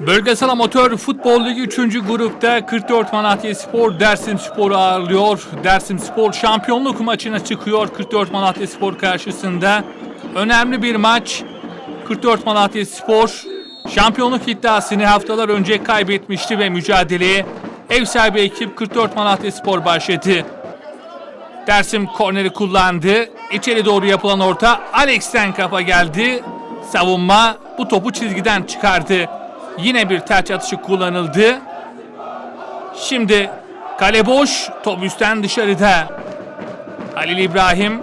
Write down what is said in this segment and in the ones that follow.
Bölgesel Amatör Futbol Ligi 3. grupta 44 Malatya Spor Dersim Spor'u ağırlıyor. Dersim Spor şampiyonluk maçına çıkıyor 44 Malatya Spor karşısında. Önemli bir maç. 44 Malatya Spor şampiyonluk iddiasını haftalar önce kaybetmişti ve mücadeleye ev sahibi ekip 44 Malatya Spor başladı. Dersim korneri kullandı. İçeri doğru yapılan orta Alex'ten kafa geldi. Savunma bu topu çizgiden çıkardı. Yine bir taç atışı kullanıldı. Şimdi kale boş. Top üstten dışarıda. Halil İbrahim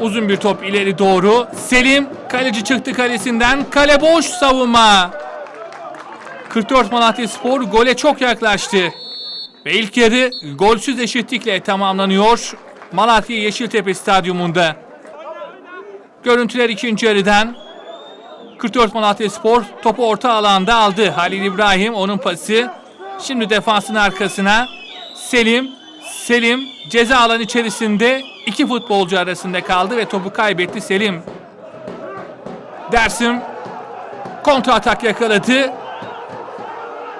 uzun bir top ileri doğru. Selim kaleci çıktı kalesinden. Kale boş savunma. 44 Malatya Spor gole çok yaklaştı. Ve ilk yarı golsüz eşitlikle tamamlanıyor Malatya Yeşiltepe Stadyumunda. Görüntüler ikinci yarıdan 44 Malatya Spor topu orta alanda aldı. Halil İbrahim onun pası. Şimdi defansın arkasına Selim. Selim ceza alan içerisinde iki futbolcu arasında kaldı ve topu kaybetti Selim. Dersim kontra atak yakaladı.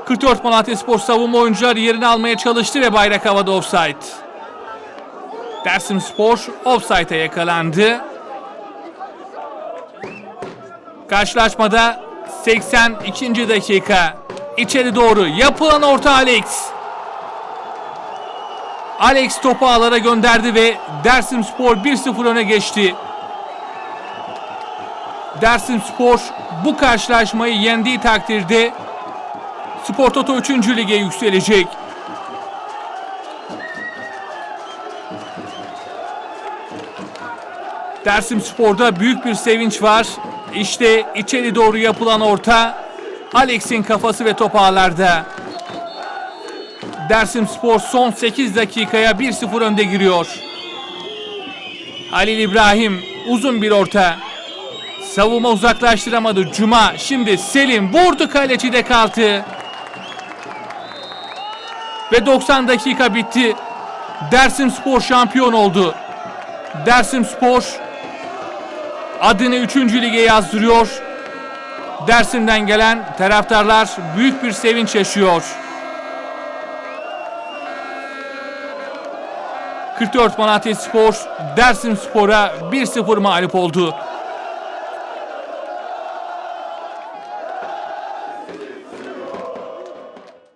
44 Malatya Spor savunma oyuncuları yerini almaya çalıştı ve bayrak havada offside. Dersim Spor offside'e yakalandı. Karşılaşmada 82. dakika içeri doğru yapılan orta Alex. Alex topu ağlara gönderdi ve Dersim Spor 1-0 öne geçti. Dersim Spor bu karşılaşmayı yendiği takdirde Spor Toto 3. lige yükselecek. Dersim Spor'da büyük bir sevinç var. İşte içeri doğru yapılan orta Alex'in kafası ve top ağlarda. Dersim Spor son 8 dakikaya 1-0 önde giriyor. Halil İbrahim uzun bir orta. Savunma uzaklaştıramadı. Cuma şimdi Selim vurdu kaleci de kaldı. Ve 90 dakika bitti. Dersim Spor şampiyon oldu. Dersim Spor adını 3. lige yazdırıyor. Dersim'den gelen taraftarlar büyük bir sevinç yaşıyor. 44 Malatya Spor Dersim Spor'a 1-0 mağlup oldu.